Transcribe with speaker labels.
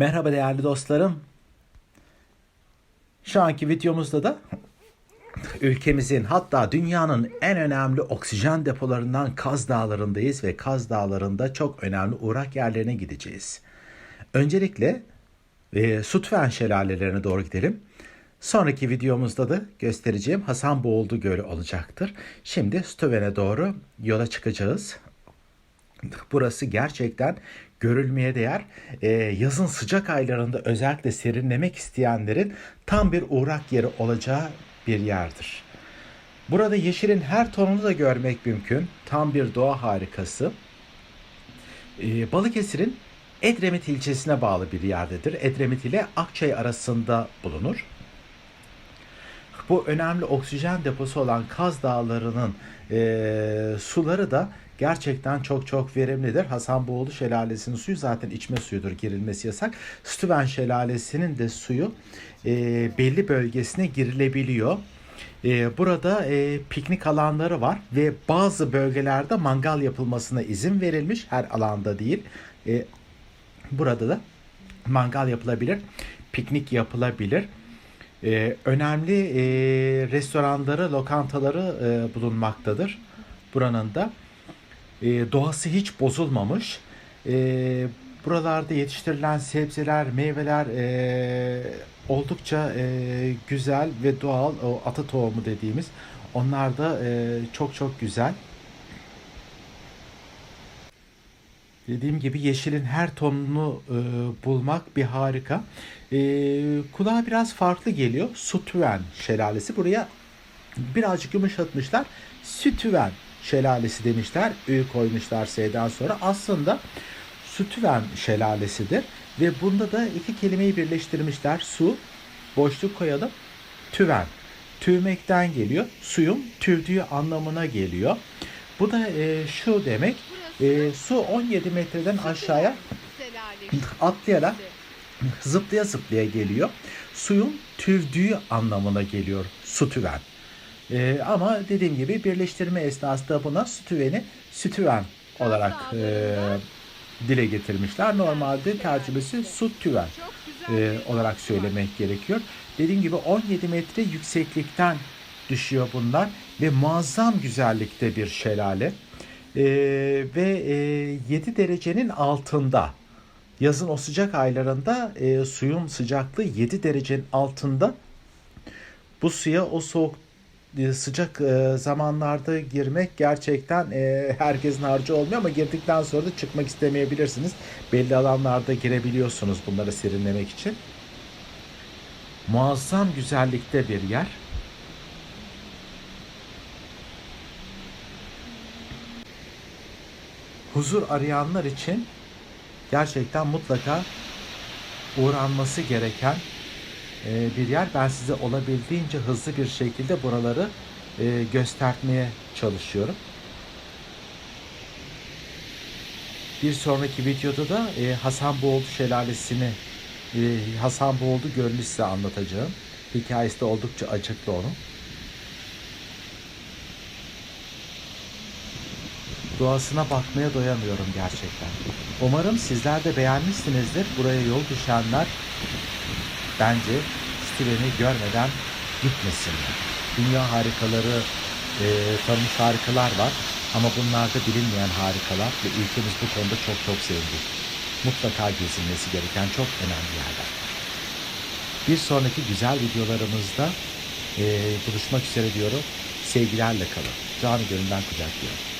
Speaker 1: Merhaba değerli dostlarım. Şu anki videomuzda da ülkemizin hatta dünyanın en önemli oksijen depolarından Kaz Dağları'ndayız ve Kaz Dağları'nda çok önemli uğrak yerlerine gideceğiz. Öncelikle e, Sutfen şelalelerine doğru gidelim. Sonraki videomuzda da göstereceğim Hasan Boğuldu Gölü olacaktır. Şimdi Stüven'e doğru yola çıkacağız. Burası gerçekten görülmeye değer. Ee, yazın sıcak aylarında özellikle serinlemek isteyenlerin tam bir uğrak yeri olacağı bir yerdir. Burada yeşilin her tonunu da görmek mümkün. Tam bir doğa harikası. Ee, Balıkesir'in Edremit ilçesine bağlı bir yerdedir. Edremit ile Akçay arasında bulunur. Bu önemli oksijen deposu olan Kaz Dağları'nın e, suları da gerçekten çok çok verimlidir. Hasanboğulu Şelalesi'nin suyu zaten içme suyudur, girilmesi yasak. Stüven Şelalesi'nin de suyu e, belli bölgesine girilebiliyor. E, burada e, piknik alanları var ve bazı bölgelerde mangal yapılmasına izin verilmiş. Her alanda değil. E, burada da mangal yapılabilir, piknik yapılabilir. Ee, önemli e, restoranları, lokantaları e, bulunmaktadır buranın da. E, doğası hiç bozulmamış. E, buralarda yetiştirilen sebzeler, meyveler e, oldukça e, güzel ve doğal. O ata tohumu dediğimiz onlar da e, çok çok güzel. Dediğim gibi yeşilin her tonunu e, bulmak bir harika. E, kulağa biraz farklı geliyor. Sütüven şelalesi. Buraya birazcık yumuşatmışlar. Sütüven şelalesi demişler. Ü koymuşlar S'den sonra. Aslında Sütüven şelalesidir. Ve bunda da iki kelimeyi birleştirmişler. Su, boşluk koyalım. Tüven. Tüymekten geliyor. Suyun tüldüğü anlamına geliyor. Bu da e, şu demek. E, su 17 metreden aşağıya atlayarak zıplaya zıplaya geliyor. Suyun tüvdüğü anlamına geliyor sütüven. E, ama dediğim gibi birleştirme esnasında buna sütüveni sütüven olarak e, dile getirmişler. Normalde tercümesi sütüven e, olarak söylemek gerekiyor. Dediğim gibi 17 metre yükseklikten düşüyor bunlar ve muazzam güzellikte bir şelale. Ee, ve e, 7 derecenin altında yazın o sıcak aylarında e, suyun sıcaklığı 7 derecenin altında bu suya o soğuk e, sıcak e, zamanlarda girmek gerçekten e, herkesin harcı olmuyor ama girdikten sonra da çıkmak istemeyebilirsiniz. Belli alanlarda girebiliyorsunuz bunları serinlemek için. Muazzam güzellikte bir yer. huzur arayanlar için gerçekten mutlaka uğranması gereken e, bir yer. Ben size olabildiğince hızlı bir şekilde buraları e, göstermeye çalışıyorum. Bir sonraki videoda da e, Hasanboğuldu Şelalesi'ni Hasanboğuldu Gölü'nü size anlatacağım. Hikayesi de oldukça acıklı onun. doğasına bakmaya doyamıyorum gerçekten. Umarım sizler de beğenmişsinizdir. Buraya yol düşenler bence Stiven'i görmeden gitmesinler. Dünya harikaları e, tanımış harikalar var ama bunlar da bilinmeyen harikalar ve ülkemiz bu konuda çok çok zengin. Mutlaka gezilmesi gereken çok önemli yerler. Bir sonraki güzel videolarımızda e, buluşmak üzere diyorum. Sevgilerle kalın. Canı gönülden kucaklıyorum.